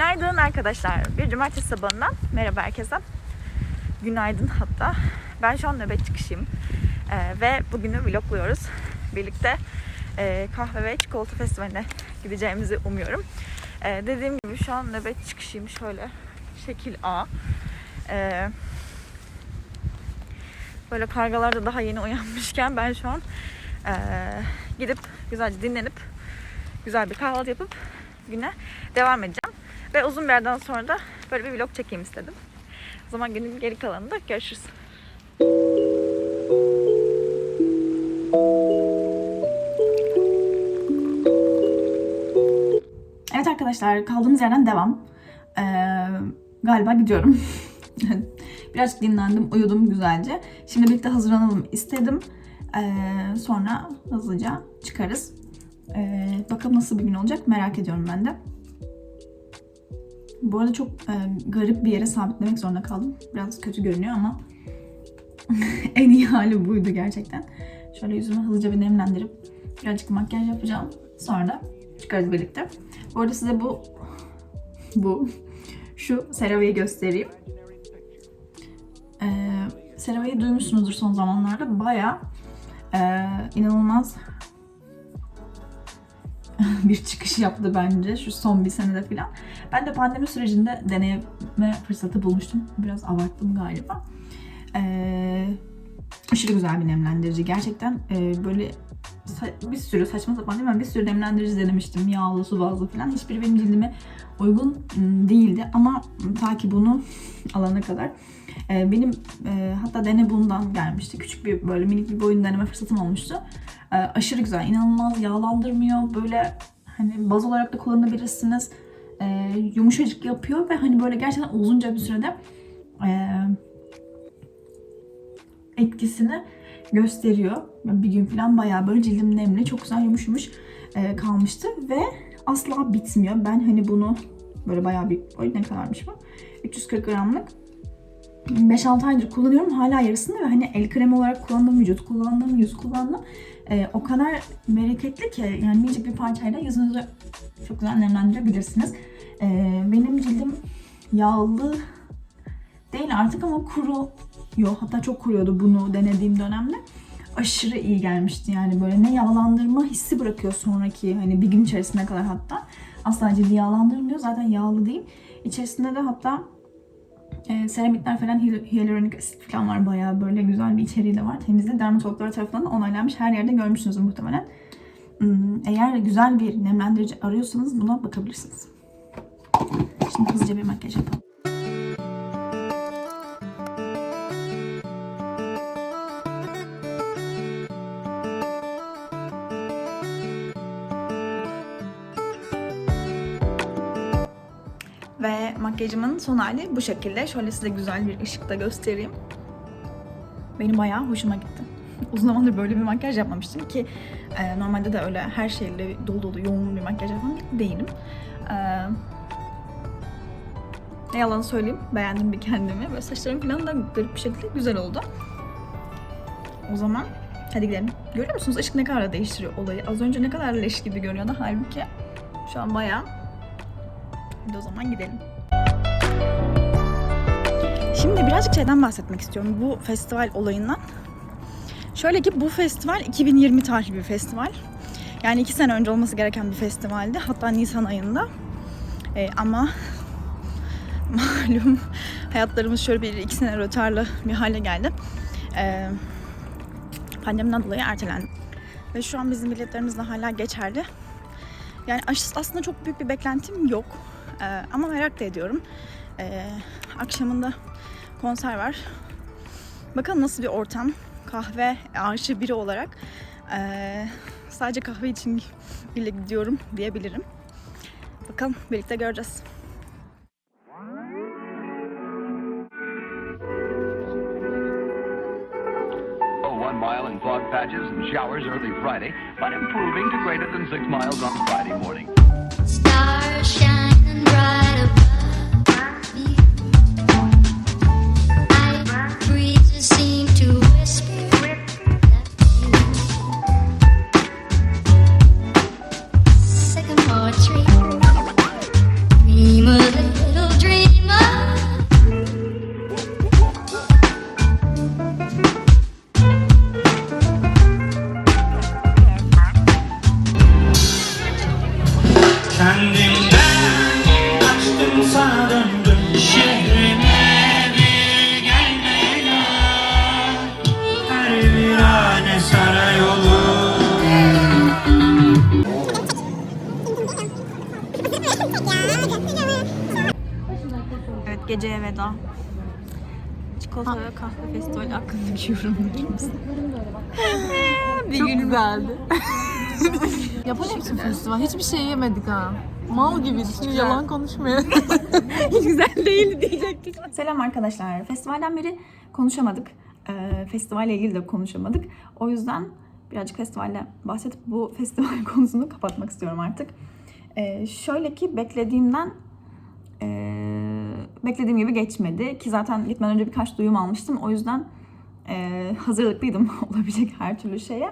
Günaydın arkadaşlar. Bir cumartesi sabahından merhaba herkese. Günaydın hatta. Ben şu an nöbet çıkışıyım. Ee, ve bugünü vlogluyoruz. Birlikte e, kahve ve çikolata festivaline gideceğimizi umuyorum. Ee, dediğim gibi şu an nöbet çıkışıyım. Şöyle şekil A. Ee, böyle kargalar da daha yeni uyanmışken ben şu an e, gidip güzelce dinlenip güzel bir kahvaltı yapıp güne devam edeceğim. Ve uzun bir yerden sonra da böyle bir vlog çekeyim istedim. O zaman günün geri kalanında görüşürüz. Evet arkadaşlar kaldığımız yerden devam. Ee, galiba gidiyorum. Birazcık dinlendim, uyudum güzelce. Şimdi birlikte hazırlanalım istedim. Ee, sonra hızlıca çıkarız. Ee, bakalım nasıl bir gün olacak merak ediyorum ben de. Bu arada çok e, garip bir yere sabitlemek zorunda kaldım. Biraz kötü görünüyor ama en iyi hali buydu gerçekten. Şöyle yüzümü hızlıca bir nemlendirip birazcık makyaj yapacağım. Sonra da çıkarız birlikte. Bu arada size bu bu şu CeraVe'yi göstereyim. Ee, CeraVe'yi duymuşsunuzdur son zamanlarda. Baya inanılmaz bir çıkış yaptı bence şu son bir senede falan. Ben de pandemi sürecinde deneme fırsatı bulmuştum. Biraz abarttım galiba. Ee, aşırı güzel bir nemlendirici. Gerçekten e, böyle bir sürü saçma sapan değil mi? Bir sürü nemlendirici denemiştim. Yağlı, su bazlı falan. Hiçbiri benim cildime uygun m, değildi. Ama ta ki bunu alana kadar e, benim e, hatta dene bundan gelmişti. Küçük bir böyle minik bir boyun deneme fırsatım olmuştu. E, aşırı güzel. inanılmaz yağlandırmıyor. Böyle hani baz olarak da kullanabilirsiniz. E, yumuşacık yapıyor ve hani böyle gerçekten uzunca bir sürede e, etkisini gösteriyor. Bir gün falan bayağı böyle cildim nemli, çok güzel yumuş yumuş e, kalmıştı ve asla bitmiyor. Ben hani bunu böyle bayağı bir ne kadarmış bu? 340 gramlık 5-6 aydır kullanıyorum. Hala yarısında ve hani el kremi olarak kullandım, vücut kullandım, yüz kullandım. E, o kadar bereketli ki yani minicik bir parçayla yüzünüzü çok güzel nemlendirebilirsiniz. E, benim cildim yağlı değil artık ama kuru Yo hatta çok kuruyordu bunu denediğim dönemde. Aşırı iyi gelmişti yani böyle ne yağlandırma hissi bırakıyor sonraki hani bir gün içerisine kadar hatta. Asla cildi yağlandırmıyor zaten yağlı değil. İçerisinde de hatta e, seramitler falan hyaluronik asit falan var bayağı böyle güzel bir içeriği de var. Temizliği dermatologlar tarafından da onaylanmış her yerde görmüşsünüzdür muhtemelen. Hmm, Eğer güzel bir nemlendirici arıyorsanız buna bakabilirsiniz. Şimdi hızlıca bir makyaj yapalım. Makyajımın son hali bu şekilde. Şöyle size güzel bir ışıkta göstereyim. Benim bayağı hoşuma gitti. Uzun zamandır böyle bir makyaj yapmamıştım ki e, normalde de öyle her şeyle dolu dolu yoğun bir makyaj yapan değilim. E, ne yalan söyleyeyim beğendim bir kendimi. Böyle saçlarım falan da garip bir şekilde güzel oldu. O zaman hadi gidelim. Görüyor musunuz ışık ne kadar da değiştiriyor olayı. Az önce ne kadar leş gibi görünüyordu. Halbuki şu an bayağı Hadi o zaman gidelim. Şimdi birazcık şeyden bahsetmek istiyorum. Bu festival olayından. Şöyle ki bu festival 2020 tarihli bir festival. Yani iki sene önce olması gereken bir festivaldi. Hatta Nisan ayında. Ee, ama malum hayatlarımız şöyle bir iki sene rötarlı bir hale geldi. Ee, pandemiden dolayı ertelendi. Ve şu an bizim biletlerimiz de hala geçerli. Yani as- aslında çok büyük bir beklentim yok. Ee, ama merak da ediyorum. Ee, akşamında konser var. Bakalım nasıl bir ortam. Kahve aşığı biri olarak ee, sadece kahve için bile gidiyorum diyebilirim. Bakalım birlikte göreceğiz. Oh, one mile in fog patches and showers early Friday, but improving to greater than six miles on Friday morning. Stars shining bright Karayolu Evet geceye veda. Çikolata kahve festivali hakkındaki yorumlarım. bir Çok gün güzeldi. Yapalım mısın festival? Hiçbir şey yemedik ha. Mal gibi hiç yalan konuşmaya. Güzel değil diyecektik. Selam arkadaşlar. Festivalden beri konuşamadık. Ee, festivalle ilgili de konuşamadık. O yüzden birazcık festivalle bahsedip bu festival konusunu kapatmak istiyorum artık. Ee, şöyle ki beklediğimden ee, beklediğim gibi geçmedi. Ki zaten gitmeden önce birkaç duyum almıştım. O yüzden ee, hazırlıklıydım olabilecek her türlü şeye.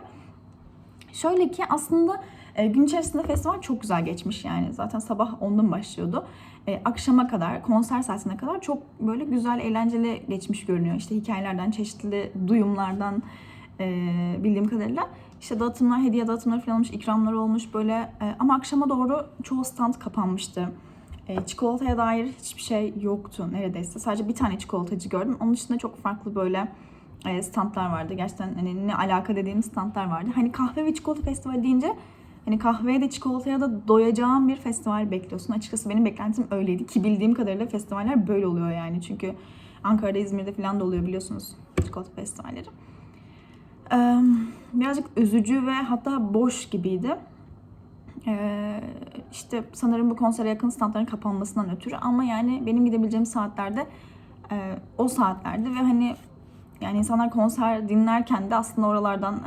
Şöyle ki aslında e, gün içerisinde festival çok güzel geçmiş yani. Zaten sabah 10'dan başlıyordu. E, akşama kadar, konser saatine kadar çok böyle güzel, eğlenceli geçmiş görünüyor. İşte hikayelerden, çeşitli duyumlardan e, bildiğim kadarıyla. İşte dağıtımlar, hediye dağıtımları falan olmuş, ikramlar olmuş böyle. E, ama akşama doğru çoğu stand kapanmıştı. E, çikolataya dair hiçbir şey yoktu neredeyse. Sadece bir tane çikolatacı gördüm. Onun dışında çok farklı böyle e, standlar vardı. Gerçekten hani ne alaka dediğim standlar vardı. Hani kahve ve çikolata festivali deyince hani kahveye de çikolataya da doyacağın bir festival bekliyorsun. Açıkçası benim beklentim öyleydi ki bildiğim kadarıyla festivaller böyle oluyor yani. Çünkü Ankara'da, İzmir'de falan da oluyor biliyorsunuz çikolata festivalleri. Birazcık üzücü ve hatta boş gibiydi. Ee, işte sanırım bu konsere yakın standların kapanmasından ötürü ama yani benim gidebileceğim saatlerde o saatlerde ve hani yani insanlar konser dinlerken de aslında oralardan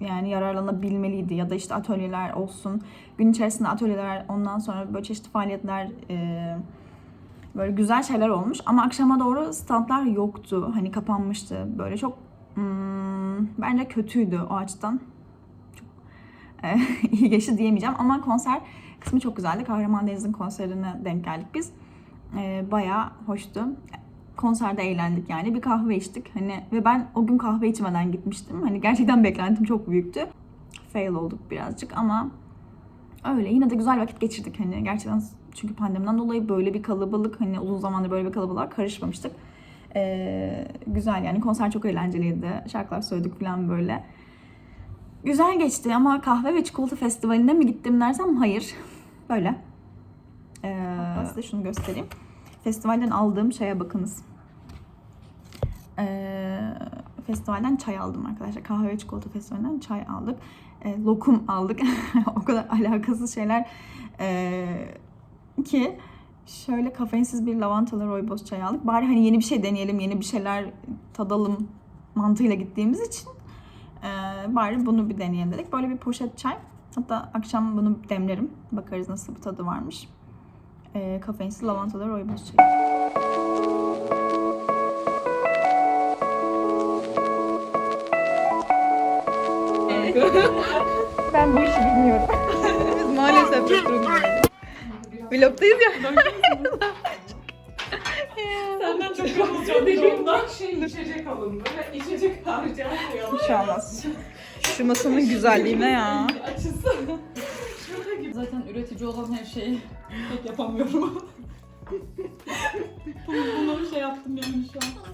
yani yararlanabilmeliydi ya da işte atölyeler olsun. Gün içerisinde atölyeler ondan sonra böyle çeşitli faaliyetler e, böyle güzel şeyler olmuş ama akşama doğru standlar yoktu. Hani kapanmıştı. Böyle çok hmm, bence kötüydü o açıdan. Çok e, iyi geçti diyemeyeceğim ama konser kısmı çok güzeldi. Kahraman Deniz'in konserine denk geldik biz. E, bayağı hoştu konserde eğlendik yani. Bir kahve içtik. Hani ve ben o gün kahve içmeden gitmiştim. Hani gerçekten beklentim çok büyüktü. Fail olduk birazcık ama öyle. Yine de güzel vakit geçirdik hani. Gerçekten çünkü pandemiden dolayı böyle bir kalabalık hani uzun zamandır böyle bir kalabalığa karışmamıştık. Ee, güzel yani konser çok eğlenceliydi. Şarkılar söyledik falan böyle. Güzel geçti ama kahve ve çikolata festivaline mi gittim dersem hayır. Böyle. Ee, size şunu göstereyim. Festivalden aldığım şeye bakınız. Ee, festivalden çay aldım arkadaşlar. Kahve ve çikolata festivalinden çay aldık. Ee, lokum aldık. o kadar alakasız şeyler ee, ki şöyle kafeinsiz bir lavantalı rooibos çay aldık. Bari hani yeni bir şey deneyelim, yeni bir şeyler tadalım mantığıyla gittiğimiz için ee, bari bunu bir deneyelim dedik. Böyle bir poşet çay. Hatta akşam bunu demlerim. Bakarız nasıl bir tadı varmış. Ee, kafeinsiz lavantalı rooibos çayı. Ben bu işi bilmiyorum. Biz maalesef bu durumdayız. Vlogdayız ya. Senden çok konuşuyorum. şey içecek alındı ve içecek. Bir şey olmaz. Şu masanın güzelliğine ya. Açısı. Zaten üretici olan her şeyi pek yapamıyorum. bunu, bunu şey yaptım yani şu an.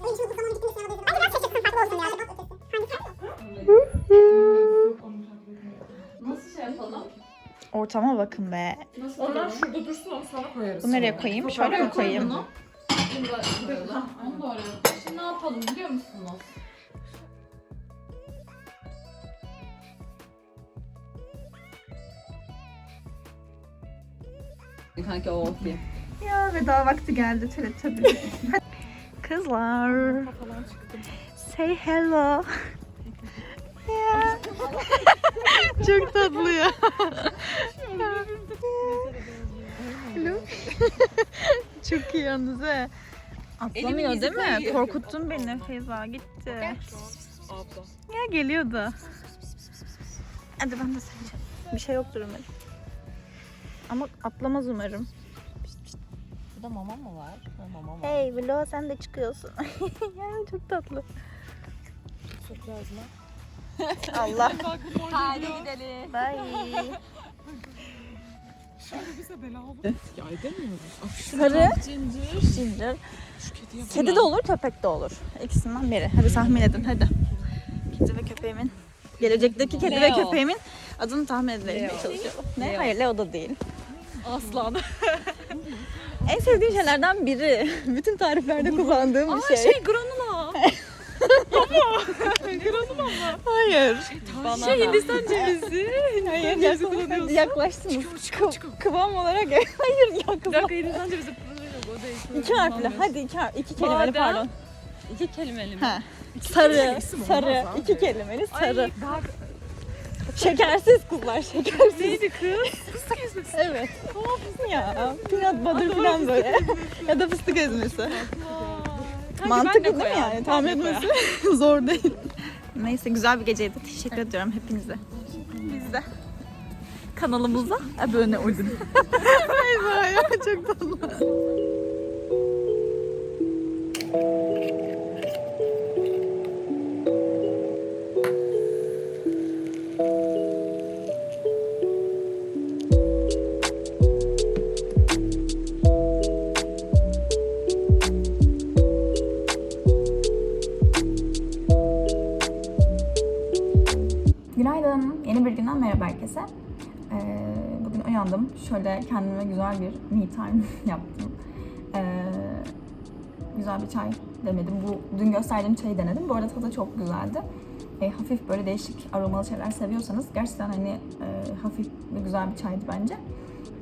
Nasıl şey yapalım? Ortama bakın be. Nasıl Onlar şurada dursun onu sonra koyarız. Bu nereye koyayım? Şöyle mi koyayım? Bunu da koyalım. Onu da oraya. Şimdi ne yapalım biliyor musunuz? Kanka o okey. Ya veda vakti geldi tabii. Kızlar. Say hello. Çok tatlı ya. Hello. Çok iyi yalnız he. Atlamıyor değil mi? Korkuttun beni Feyza gitti. Ya geliyordu. Hadi ben de sayacağım. Bir şey yoktur umarım. Ama atlamaz umarım. Burada mama mı var? Ha, mama var. Hey Vlo sen de çıkıyorsun. ya çok tatlı. Çok lazım. Allah. Hadi gidelim. Bye. Ya edemiyoruz. Sarı, ginger. Kedi de olur, köpek de olur. İkisinden biri. Hadi tahmin edin hadi. Kedi ve köpeğimin, gelecekteki kedi ve Leo. köpeğimin adını tahmin etmeye çalışıyorum. Ne? Hayır Leo da değil. Aslan. En sevdiğim şeylerden biri. Bütün tariflerde kullandığım bir şey. Şey granula. Granula mı? Hayır. Şey Hindistan cevizi. Hayır. Yaklaş, yaklaştınız. Kı- kıvam olarak hayır ya Bir kıvam. dakika Hindistan cevizi o değil. İki harfli. Hadi iki, har- iki kelimeli Badem. pardon. İki kelimeli mi? Ha. Sarı, sarı, iki kelimeli sarı. Ay, daha Şekersiz kızlar, şekersiz. neydi kız? Fıstık ezmesi. Evet. ya, peanut butter falan böyle. ya da fıstık ezmesi. Mantıklı değil mi yani? Tahmin etmesi zor değil. Neyse güzel bir geceydi. Teşekkür ediyorum hepinize. Biz de kanalımıza abone olun. Bay bay. Çok tatlı. Kendime güzel bir me time yaptım. Ee, güzel bir çay denedim. Bu dün gösterdiğim çayı denedim. Bu arada tadı çok güzeldi. Ee, hafif böyle değişik aromalı şeyler seviyorsanız gerçekten hani e, hafif ve güzel bir çaydı bence.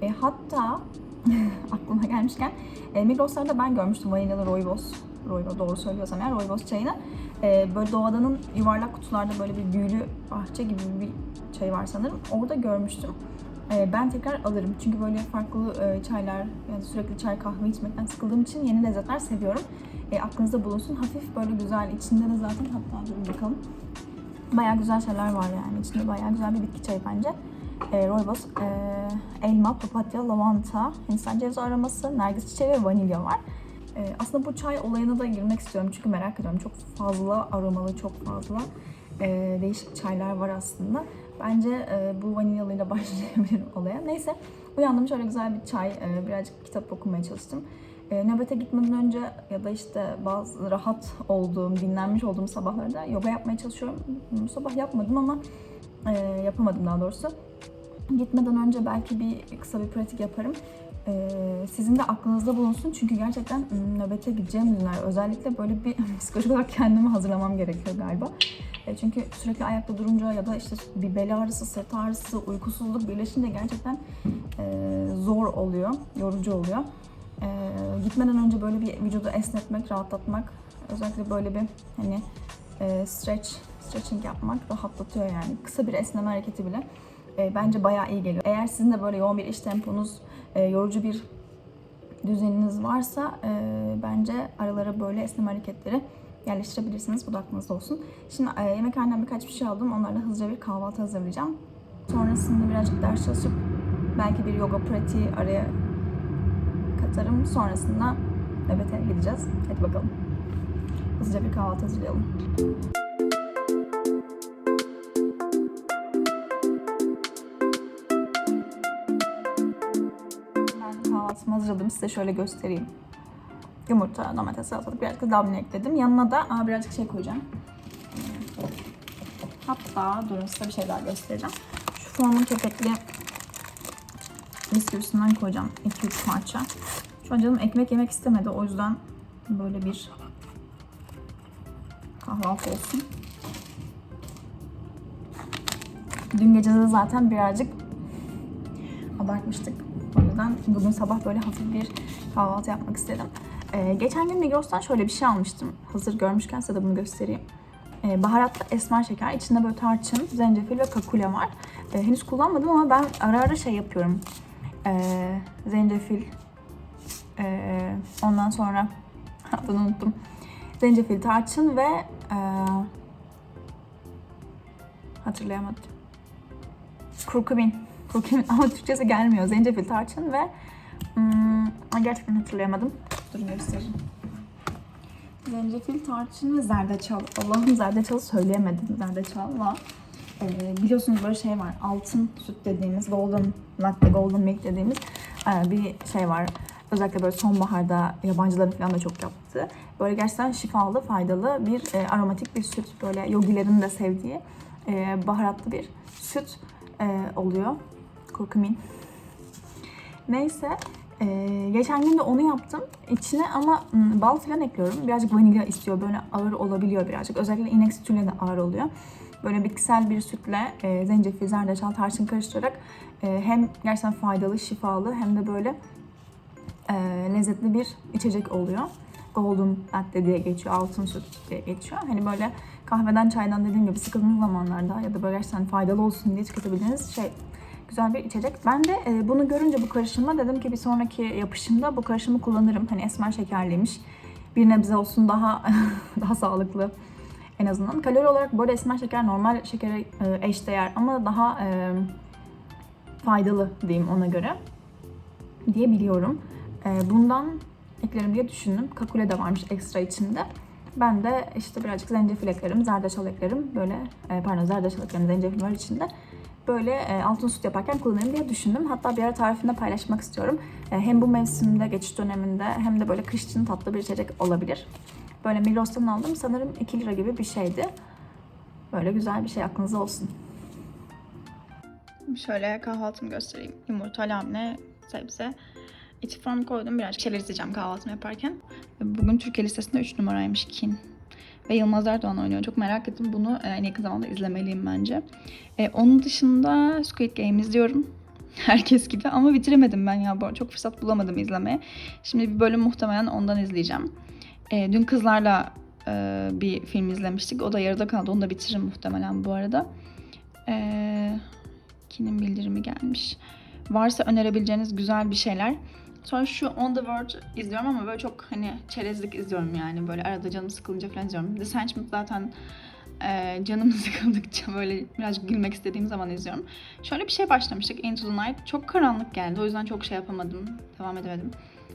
E, hatta aklıma gelmişken e, Migros'larda ben görmüştüm vanilyalı rooibos. Rooibos doğru söylüyorsam eğer rooibos çayını. E, böyle doğadanın yuvarlak kutularda böyle bir büyülü bahçe gibi bir çay var sanırım. Orada görmüştüm. E, ben tekrar alırım. Çünkü böyle farklı e, çaylar, yani sürekli çay kahve içmekten sıkıldığım için yeni lezzetler seviyorum. E, aklınızda bulunsun. Hafif böyle güzel. içinde de zaten hatta durun bakalım. Bayağı güzel şeyler var yani. İçinde bayağı güzel bir bitki çayı bence. E, rooibos, e, elma, papatya, lavanta, Hindistan cevizi aroması, nergis çiçeği ve vanilya var. E, aslında bu çay olayına da girmek istiyorum çünkü merak ediyorum. Çok fazla aromalı, çok fazla e, değişik çaylar var aslında. Bence e, bu vanilyalıyla başlayabilirim olaya. Neyse uyandım şöyle güzel bir çay, e, birazcık kitap okumaya çalıştım. E, nöbete gitmeden önce ya da işte bazı rahat olduğum, dinlenmiş olduğum sabahlarda yoga yapmaya çalışıyorum. Bu sabah yapmadım ama e, yapamadım daha doğrusu. Gitmeden önce belki bir kısa bir pratik yaparım. E, sizin de aklınızda bulunsun çünkü gerçekten mm, nöbete gideceğim günler özellikle böyle bir psikolojik olarak kendimi hazırlamam gerekiyor galiba. E, çünkü sürekli ayakta durunca ya da işte bir bel ağrısı, sırt ağrısı, uykusuzluk birleşince gerçekten e, zor oluyor, yorucu oluyor. E, gitmeden önce böyle bir vücudu esnetmek, rahatlatmak, özellikle böyle bir hani e, stretch, stretching yapmak rahatlatıyor yani. Kısa bir esneme hareketi bile e, bence bayağı iyi geliyor. Eğer sizin de böyle yoğun bir iş temponuz, e, yorucu bir düzeniniz varsa e, bence aralara böyle esneme hareketleri yerleştirebilirsiniz. Bu da aklınızda olsun. Şimdi e, yemekhaneden birkaç bir şey aldım. Onlarla hızlıca bir kahvaltı hazırlayacağım. Sonrasında birazcık ders çalışıp belki bir yoga pratiği araya katarım. Sonrasında nöbete gideceğiz. Hadi bakalım. Hızlıca bir kahvaltı hazırlayalım. Ben kahvaltımı hazırladım. Size şöyle göstereyim. Yumurta, domates, salatalık, birazcık labne ekledim. Yanına da aa, birazcık şey koyacağım. Hatta durun size bir şey daha göstereceğim. Şu formun kepekli bisküvisinden koyacağım 2-3 parça. Şu an canım ekmek yemek istemedi. O yüzden böyle bir kahvaltı olsun. Dün gece de zaten birazcık abartmıştık. O yüzden bugün sabah böyle hafif bir kahvaltı yapmak istedim. Ee, geçen gün Migros'tan şöyle bir şey almıştım. Hazır görmüşken size de bunu göstereyim. Ee, baharatlı esmer şeker. İçinde böyle tarçın, zencefil ve kakule var. Ee, henüz kullanmadım ama ben ara ara şey yapıyorum. Ee, zencefil, ee, ondan sonra adını unuttum. Zencefil, tarçın ve ee, hatırlayamadım. Kurkumin. Kurkumin ama Türkçesi gelmiyor. Zencefil, tarçın ve hmm, gerçekten hatırlayamadım. Durun göstereyim. Zencefil, tarçın ve zerdeçal. Allah'ım zerdeçalı söyleyemedim. Zerdeçalla. Ee, biliyorsunuz böyle şey var. Altın süt dediğimiz, golden latte, golden milk dediğimiz e, bir şey var. Özellikle böyle sonbaharda yabancıların falan da çok yaptığı. Böyle gerçekten şifalı, faydalı bir e, aromatik bir süt. Böyle yogilerin de sevdiği e, baharatlı bir süt e, oluyor. Kurkumin. Neyse. Ee, geçen gün de onu yaptım. İçine ama hmm, bal falan ekliyorum. Birazcık vanilya istiyor. Böyle ağır olabiliyor birazcık. Özellikle inek sütüyle de ağır oluyor. Böyle bitkisel bir sütle e, zencefil, zerdeçal, tarçın karıştırarak e, hem gerçekten faydalı, şifalı hem de böyle e, lezzetli bir içecek oluyor. Golden latte diye geçiyor, altın süt diye geçiyor. Hani böyle kahveden, çaydan dediğim gibi sıkıldığınız zamanlarda ya da böyle gerçekten faydalı olsun diye tüketebildiğiniz şey güzel bir içecek. Ben de e, bunu görünce bu karışımı dedim ki bir sonraki yapışımda bu karışımı kullanırım. Hani esmer şekerliymiş. Bir nebze olsun daha daha sağlıklı en azından. Kalori olarak bu arada esmer şeker normal şekere e, eşdeğer ama daha e, faydalı diyeyim ona göre diye biliyorum. E, bundan eklerim diye düşündüm. Kakule de varmış ekstra içinde. Ben de işte birazcık zencefil eklerim, zerdeçal eklerim. Böyle e, pardon zerdeçal eklerim, zencefil var içinde. Böyle e, altın süt yaparken kullanırım diye düşündüm. Hatta bir ara tarifinde paylaşmak istiyorum. E, hem bu mevsimde, geçiş döneminde hem de böyle kış için tatlı bir içecek olabilir. Böyle Migros'tan aldım. Sanırım 2 lira gibi bir şeydi. Böyle güzel bir şey aklınızda olsun. Şöyle kahvaltımı göstereyim. Yumurta, labne, sebze. İçi form koydum. Birazcık şeyler izleyeceğim kahvaltımı yaparken. Bugün Türkiye listesinde 3 numaraymış Kin. Ve Yılmaz Erdoğan oynuyor. Çok merak ettim. Bunu e, en yakın zamanda izlemeliyim bence. E, onun dışında Squid Game izliyorum. Herkes gibi ama bitiremedim ben ya. Çok fırsat bulamadım izlemeye. Şimdi bir bölüm muhtemelen ondan izleyeceğim. E, dün kızlarla e, bir film izlemiştik. O da yarıda kaldı. Onu da bitiririm muhtemelen bu arada. E, Kin'in bildirimi gelmiş. Varsa önerebileceğiniz güzel bir şeyler. Sonra şu On The Verge izliyorum ama böyle çok hani çerezlik izliyorum yani. Böyle arada canım sıkılınca falan izliyorum. The Sandman zaten e, canım sıkıldıkça böyle birazcık gülmek istediğim zaman izliyorum. Şöyle bir şey başlamıştık Into the Night. Çok karanlık geldi. O yüzden çok şey yapamadım. Devam edemedim.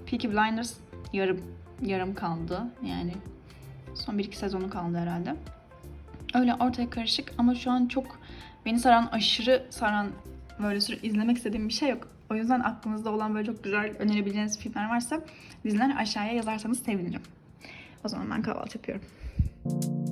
Peaky Blinders yarım yarım kaldı. Yani son bir iki sezonu kaldı herhalde. Öyle ortaya karışık ama şu an çok beni saran, aşırı saran böyle sürekli izlemek istediğim bir şey yok. O yüzden aklınızda olan böyle çok güzel önerebileceğiniz filmler varsa diziler aşağıya yazarsanız sevinirim. O zaman ben kahvaltı yapıyorum. E,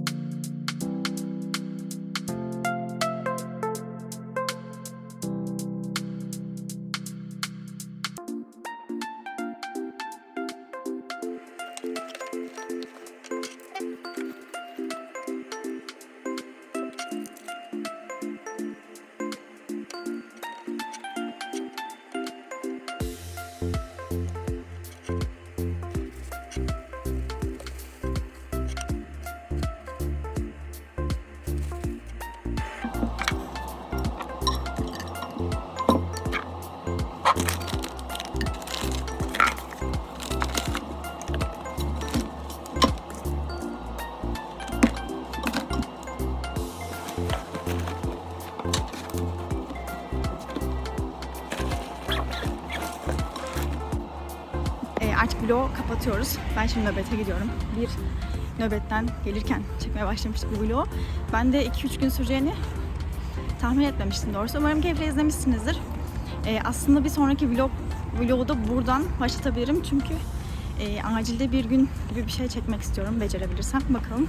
kapatıyoruz. Ben şimdi nöbete gidiyorum. Bir nöbetten gelirken çekmeye başlamıştık bu vlogu. Ben de 2-3 gün süreceğini tahmin etmemiştim doğrusu. Umarım keyifle izlemişsinizdir. E, aslında bir sonraki vlog vlogu da buradan başlatabilirim çünkü e, acilde bir gün gibi bir şey çekmek istiyorum becerebilirsem bakalım.